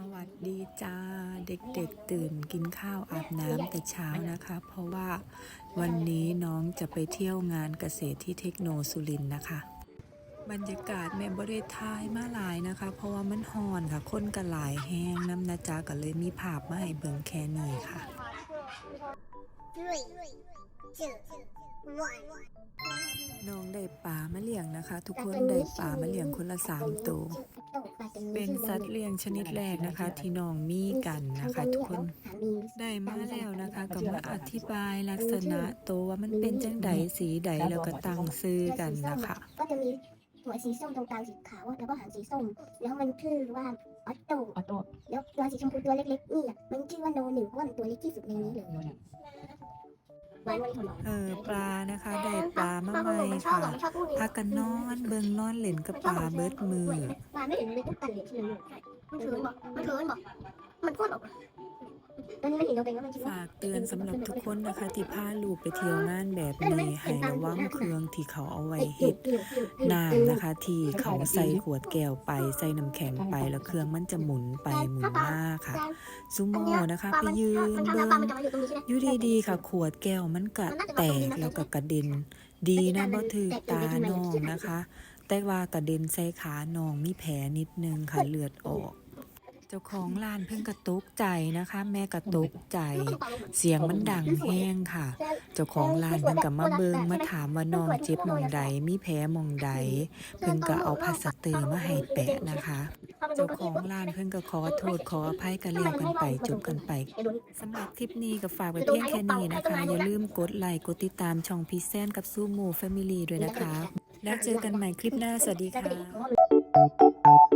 สวัสดีจ้าเด็กๆตื่นกินข้าวอาบน้ำแต่เช้านะคะ เพราะว่าวันนี้น้องจะไปเที่ยวงานเกษตรที่เทคโนสุรินนะคะ บรรยากาศแม่บริทายมาหลายนะคะ เพราะว่ามันฮอนค่ะคนก็หลายแห้งน้ำนาจาก็เลยมีภาพมาให้เบิ่งแค่นี้ค่ะ น้องได้ปลามาเลี้ยงนะคะ ทุกคนได้ปลามาเลี้ยงคนละสามตัว เป็นสัตว์เลี้ยงชนิดแรกนะคะ ที่น้องมีกันนะคะ ทุกคนได้มาแล้วนะคะก็มาอธิบายลักษณะตัวว่ามันเป็นจังใดสีใดแล้วก็ตั้งซื้อกันนะคะก็จะมีหัวสีส้มตรงกลางสีขาวแล้วก็หางสีส้ม แล้วมันชื่อว่าออตโตออโต้แล้วตัวสีชมพูตัวเล็กๆนี่อะมันชื่อว่าโนหนึ่งเพราะว่ามันตัวเล็กที่สุดในนี้เลยหวานวันถนอมเออปลานะคะ ได้ปลามาใหม่ค่ะพากันนอนเบิงนอนเล่นกับปลาเบิดมือปลาไม่เห็นเลยทุกกันเลยใช่ไหมมันเถินบอกมันเถินบอกมันโคตรบอกตอนนี้ไม่เห็นเราเป็นว่ามันคิดว่าฝากเตือนสำหรับทุกคนนะคะที่พาลูกไปเที่ยวงานแบบนี้ให้ระวังเครื่องที่เขาเอาไว้เฮ็ดน้ำนะคะ ที่เขาใส่ขวดแก้วไปใส่น้ำแข็งไปแล้วเครื่องมันจะหมุนไปหมุนมาค่ะซูโม่นะคะไปยืนมันเบิทำงปลามันจะมาอยู่ตรงนี้ใช่ไหมอยู่ดีๆค่ะ ขวดแก้วมันก็แตกแล้วก็กระเด็น ดีนะบ่ถือตาน้องนะคะ แต่ว่ากระเด็นใส่ขาน้องมีแผลนิดนึงค่ะเลือดออก เจ้าของร้านเพิ่งกระตุกใจนะคะ แม่กระตุกใจ เสียงมันดังแห้งค่ะ เจ้าของร้านเพิ่งกับมาเบิงมาถามว่าน้องเจ็บหมองใดมีแผลหมองใดเพิ่งก็เอาพลาสเตอร์มาให้แปะนะคะ เจ้าของร้านเพิ่งก็ขอโทษขออภัยกันแล้วกันไปจบกันไปสำหรับคลิปนี้ก็ฝากไว้เพียงแค่นี้นะคะ อย่าลืมกดไลค์กดติดตามช่องพีแซนกับซูโม่แฟมิลี่ด้วยนะคะ แล้วเจอกันใหม่คลิปหน้าสวัสดีค่ะ